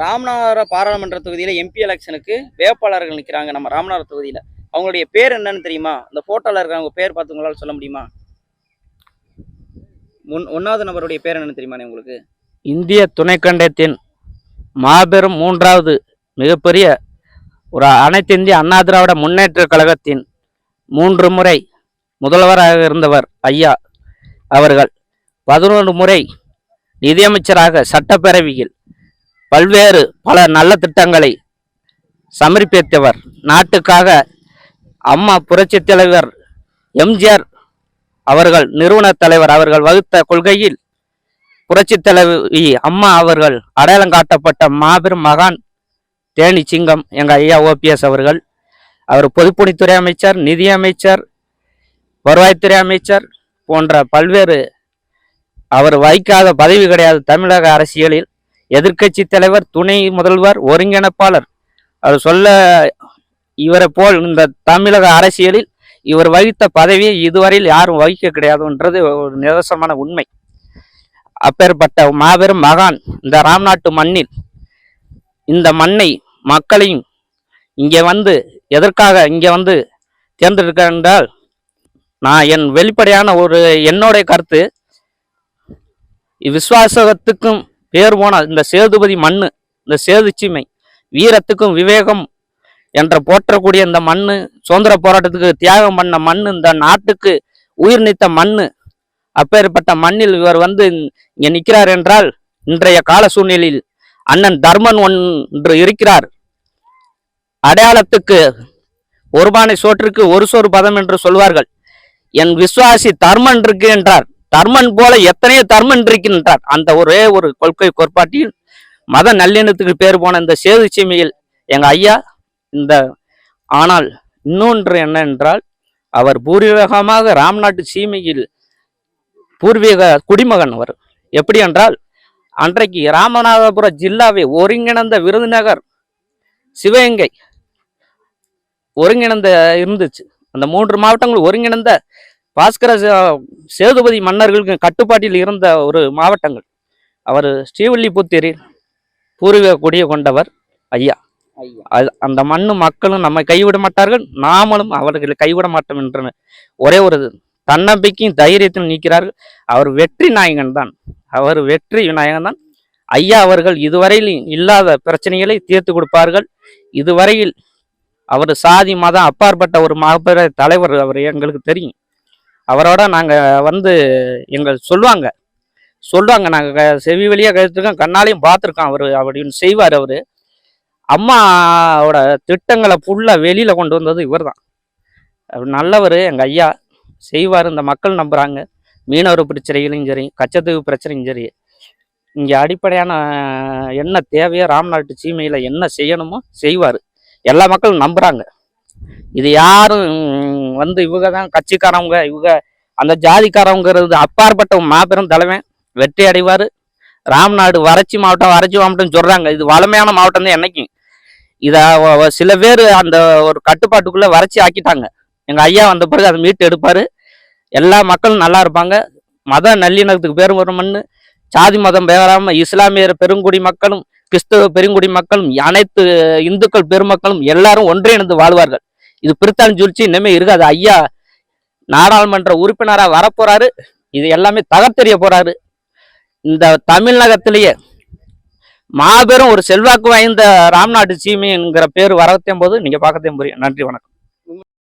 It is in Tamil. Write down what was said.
ராமநாதபுரம் பாராளுமன்ற தொகுதியில் எம்பி எலெக்ஷனுக்கு வேட்பாளர்கள் நிற்கிறாங்க நம்ம ராமநாதபுரம் தொகுதியில். அவங்களுடைய பேர் என்னன்னு தெரியுமா? அந்த ஃபோட்டோவில் இருக்கிறவங்க பேர் பார்த்து உங்களால் சொல்ல முடியுமா? முன் ஒன்றாவது நபருடைய பேர் என்னன்னு தெரியுமா உங்களுக்கு? இந்திய துணைக்கண்டத்தின் மாபெரும் மூன்றாவது மிகப்பெரிய ஒரு அனைத்து இந்திய அண்ணா திராவிட முன்னேற்ற கழகத்தின் மூன்று முறை முதல்வராக இருந்தவர் ஐயா அவர்கள். பதினொன்று முறை நிதியமைச்சராக சட்டப்பேரவையில் பல்வேறு பல நல்ல திட்டங்களை சமர்ப்பித்தவர். நாட்டுக்காக அம்மா புரட்சி தலைவர் எம்ஜிஆர் அவர்கள் நிறுவன தலைவர் அவர்கள் வகுத்த கொள்கையில் புரட்சித் தலைவி அம்மா அவர்கள் அடையாளம் காட்டப்பட்ட மாபெரும் மகான் தேனி சிங்கம் எங்கள் ஐயா ஓபிஎஸ் அவர்கள். அவர் பொதுப்பணித்துறை அமைச்சர் நிதி அமைச்சர் வருவாய்த்துறை அமைச்சர் போன்ற பல்வேறு அவர் வகிக்காத பதவி கிடையாது தமிழக அரசியலில். எதிர்க்கட்சி தலைவர் துணை முதல்வர் ஒருங்கிணைப்பாளர். அவர் சொல்ல இவரை போல் இந்த தமிழக அரசியலில் இவர் வகித்த பதவியை இதுவரையில் யாரும் வகிக்க கிடையாதுன்றது ஒரு நிதர்சனமான உண்மை. அப்பேற்பட்ட மாபெரும் மகான் இந்த ராம்நாட்டு மண்ணில் இந்த மண்ணை மக்களையும் இங்கே வந்து எதற்காக இங்கே வந்து தேர்ந்தெடுக்க என்றால் நான் என் வெளிப்படையான ஒரு என்னுடைய கருத்து விசுவாசத்துக்கும் பேர் போன இந்த சேதுபதி மண்ணு இந்த சேதுச்சிமை வீரத்துக்கும் விவேகம் என்ற போற்றக்கூடிய இந்த மண்ணு சுதந்திர போராட்டத்துக்கு தியாகம் பண்ண மண் இந்த நாட்டுக்கு உயிர் நீத்த மண் அப்பேற்பட்ட மண்ணில் இவர் வந்து இங்கே நிற்கிறார் என்றால் இன்றைய கால சூழ்நிலையில் அண்ணன் தர்மன் ஒன்று இருக்கிறார். அடையாளத்துக்கு ஒரு பானை சோற்றுக்கு ஒரு சோறு பதம் என்று சொல்வார்கள். என் விசுவாசி தர்மன் இருக்கு என்றார். தர்மன் போல எத்தனையோ தர்மன் இருக்கின்றார். அந்த ஒரே ஒரு கொள்கை கோட்பாட்டில் மத நல்லிணத்துக்கு பேர் போன இந்த சேது சீமையில் எங்க ஐயா இந்த ஆனால் இன்னொன்று என்ன என்றால் அவர் பூர்வீகமாக ராம்நாட்டு சீமையில் பூர்வீக குடிமகன் அவர். எப்படி என்றால் அன்றைக்கு ராமநாதபுரம் ஜில்லாவை ஒருங்கிணைந்த விருதுநகர் சிவகங்கை ஒருங்கிணைந்த இருந்துச்சு. அந்த மூன்று மாவட்டங்கள் ஒருங்கிணைந்த பாஸ்கர சே- சேதுபதி மன்னர்களுக்கு கட்டுப்பாட்டில் இருந்த ஒரு மாவட்டங்கள். அவர் ஸ்ரீவில்லிபுத்தூரில் பூர்வீக குடியை கொண்டவர் ஐயா. அந்த மண்ணு மக்களும் நம்மை கைவிட மாட்டார்கள் நாமளும் அவர்களை கைவிட மாட்டோம் என்ற ஒரே ஒரு தன்னம்பிக்கையும் தைரியத்தில் நிற்கிறார்கள் அவர் வெற்றி நாயகன் தான். அவர் வெற்றி நாயகன் தான். ஐயா அவர்கள் இதுவரையில் இல்லாத பிரச்சனைகளை தீர்த்து கொடுப்பார்கள். இதுவரையில் அவர் சாதி மதம் அப்பாற்பட்ட ஒரு மாபெர தலைவர் அவர் எங்களுக்கு தெரியும். அவரோட நாங்கள் வந்து எங்கள் சொல்லுவாங்க. சொல்லுவாங்க. நாங்கள் செவி வழியாக கழித்துருக்கோம் கண்ணாலையும் பார்த்துருக்கோம் அவர் அப்படின்னு செய்வார் அவர். அம்மாவோட திட்டங்களை ஃபுல்லாக வெளியில் கொண்டு வந்தது இவர் தான் நல்லவர் எங்கள் ஐயா. செய்வார். இந்த மக்கள் நம்புகிறாங்க மீனவர் பிரச்சனைகளையும் சரி கச்சத்தீவு பிரச்சனையும் சரி. இங்கே அடிப்படையான என்ன தேவையோ ராம்நாட்டு சீமையில் என்ன செய்யணுமோ செய்வார். எல்லா மக்களும் நம்புகிறாங்க இது யாரும் வந்து இவங்க தான் கட்சிக்காரவங்க இவங்க அந்த ஜாதிக்காரவங்கிறது அப்பாற்பட்ட மாபெரும் தலைவன் வெற்றி அடைவார். ராம்நாடு வறட்சி மாவட்டம் வறட்சி மாவட்டம் சொல்கிறாங்க இது வளமையான மாவட்டம் தான் என்னைக்கும். இதை சில பேர் அந்த ஒரு கட்டுப்பாட்டுக்குள்ளே வறட்சி ஆக்கிட்டாங்க. எங்கள் ஐயா வந்த பிறகு அதை மீட்டு எடுப்பார். எல்லா மக்களும் நல்லா இருப்பாங்க. மத நல்லிணக்கத்துக்கு பேரும் வரும்னு சாதி மதம் பேராமல் இஸ்லாமியர் பெருங்குடி மக்களும் கிறிஸ்தவ பெருங்குடி மக்களும் அனைத்து இந்துக்கள் பெருமக்களும் எல்லாரும் ஒன்றிணைந்து வாழ்வார்கள். இது பிரித்தாள் சூழ்ச்சி இன்னமே இருக்காது. ஐயா நாடாளுமன்ற உறுப்பினராக வரப்போறாரு. இது எல்லாமே தகர்த்தெறிய போறாரு. இந்த தமிழகத்திலேயே மாபெரும் ஒரு செல்வாக்கு வாய்ந்த ராம்நாட்டு சீமை என்கிற பேர் வரத்தையும் போது நீங்க பார்க்கத்தையும் புரியும். நன்றி வணக்கம்.